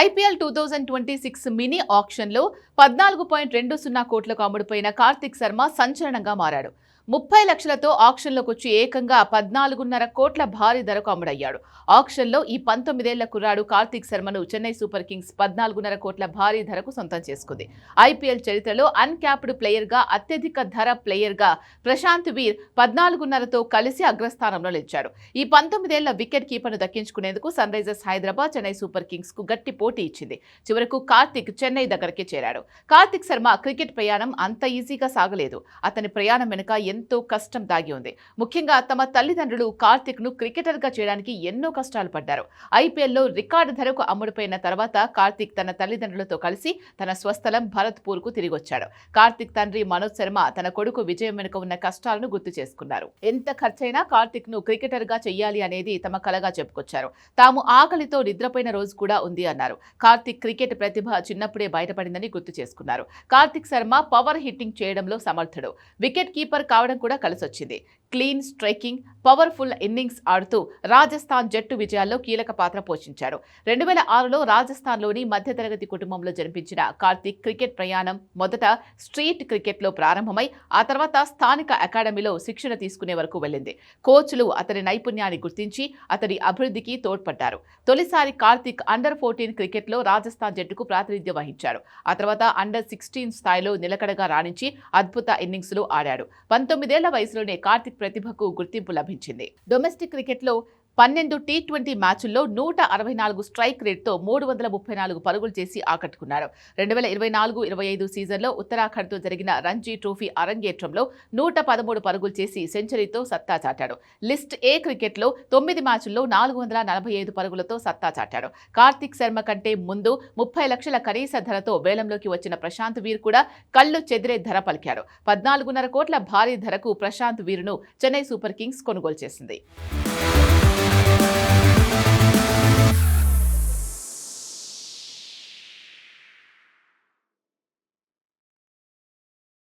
IPL two thousand twenty six mini ఆక్షన్లో పద్నాలుగు point రెండు సున్నా కోట్లకు అమ్ముడుపోయిన కార్తిక్ శర్మ సంచలనంగా మారాడు. ముప్పై లక్షలతో ఆక్షన్లోకి వచ్చి ఏకంగా పద్నాలుగున్నర కోట్ల భారీ ధరకు అమ్ముడయ్యాడు. ఆక్షన్లో ఈ పంతొమ్మిదేళ్ళ కుర్రాడు కార్తిక్ శర్మను చెన్నై సూపర్ కింగ్స్ పద్నాలుగున్నర కోట్ల భారీ ధరకు సొంతం చేసుకుంది. ఐపీఎల్ చరిత్రలో అన్క్యాప్డ్ ప్లేయర్గా అత్యధిక ధర ప్లేయర్గా ప్రశాంత్ వీర్ పద్నాలుగున్నరతో కలిసి అగ్రస్థానంలో నిలిచాడు. ఈ పంతొమ్మిదేళ్ళ వికెట్ కీపర్ను దక్కించుకునేందుకు Sunrisers Hyderabad Chennai Super కింగ్స్కు గట్టి పోటీ ఇచ్చింది. చివరకు కార్తీక్ చెన్నై దగ్గరికి చేరాడు. కార్తీక్ శర్మ క్రికెట్ ప్రయాణం అంత ఈజీగా సాగలేదు. అతని ప్రయాణం వెనుక ఎంతో కష్టం దాగి ఉంది. ముఖ్యంగా తమ తల్లిదండ్రులు కార్తిక్ను క్రికెటర్గా చేయడానికి ఎన్నో కష్టాలు పడ్డారు. ఐపీఎల్లో రికార్డు ధరకు అమ్ముడుపోయిన తర్వాత కార్తిక్ తన తల్లిదండ్రులతో కలిసి తన స్వస్థలం భరత్పూర్కు తిరిగి వచ్చాడు కార్తిక్ తండ్రి మనోజ్ శర్మ తన కొడుకు విజయం వెనుక ఉన్న కష్టాలను గుర్తు చేసుకున్నారు. ఎంత ఖర్చైనా కార్తిక్ను క్రికెటర్గా చెయ్యాలి అనేది తమ కలగా చెప్పుకొచ్చారు. తాము ఆకలితో నిద్రపోయిన రోజు కూడా ఉంది అన్నారు. కార్తిక్ క్రికెట్ ప్రతిభ చిన్నప్పుడే బయటపడిందని గుర్తు చేసుకున్నారు. కార్తిక్ శర్మ పవర్ హిట్టింగ్ చేయడంలో సమర్థుడు. వికెట్ కీపర్ కావడం కూడా కలిసొచ్చింది. క్లీన్ స్ట్రైకింగ్ పవర్ఫుల్ ఇన్నింగ్స్ ఆడుతూ రాజస్థాన్ జట్టు విజయాల్లో కీలక పాత్ర పోషించాడు రెండు వేల ఆరులో రాజస్థాన్లోని మధ్యతరగతి కుటుంబంలో జన్మించిన కార్తీక్ క్రికెట్ ప్రయాణం మొదట స్ట్రీట్ క్రికెట్లో ప్రారంభమై ఆ తర్వాత స్థానిక అకాడమీలో శిక్షణ తీసుకునే వరకు వెళ్ళింది. కోచ్లు అతని నైపుణ్యాన్ని గుర్తించి అతడి అభివృద్ధికి తోడ్పడ్డారు. తొలిసారి కార్తీక్ అండర్ ఫోర్టీన్ క్రికెట్లో రాజస్థాన్ జట్టుకు ప్రాతినిధ్యం వహించారు. ఆ తర్వాత అండర్ సిక్స్టీన్ స్థాయిలో నిలకడగా రాణించి అద్భుత ఇన్నింగ్స్లు ఆడాడు పంతొమ్మిదేళ్ళ వయసులోనే కార్తిక్ ప్రతిభకు గుర్తింపు లభించింది. డొమెస్టిక్ క్రికెట్లో పన్నెండు టీ ట్వంటీ మ్యాచ్ల్లో నూట అరవై నాలుగు స్ట్రైక్ రేట్తో మూడు వందల ముప్పై నాలుగు పరుగులు చేసి ఆకట్టుకున్నారు. రెండు వేల ఇరవై నాలుగు ఇరవై ఐదు సీజన్లో ఉత్తరాఖండ్తో జరిగిన రంజీ ట్రోఫీ అరంగేట్రంలో నూట పదమూడు పరుగులు చేసి సెంచరీతో సత్తా చాటాడు. లిస్ట్ ఏ క్రికెట్లో తొమ్మిది మ్యాచ్ల్లో నాలుగు వందల నలభై ఐదు పరుగులతో సత్తా చాటాడు. కార్తిక్ శర్మ కంటే ముందు ముప్పై లక్షల కనీస ధరతో వేలంలోకి వచ్చిన ప్రశాంత్ వీర్ కూడా కళ్ళు చెదిరే ధర పలికాడు పద్నాలుగున్నర కోట్ల భారీ ధరకు ప్రశాంత్ వీరును చెన్నై సూపర్ కింగ్స్ కొనుగోలు చేసింది. Bye.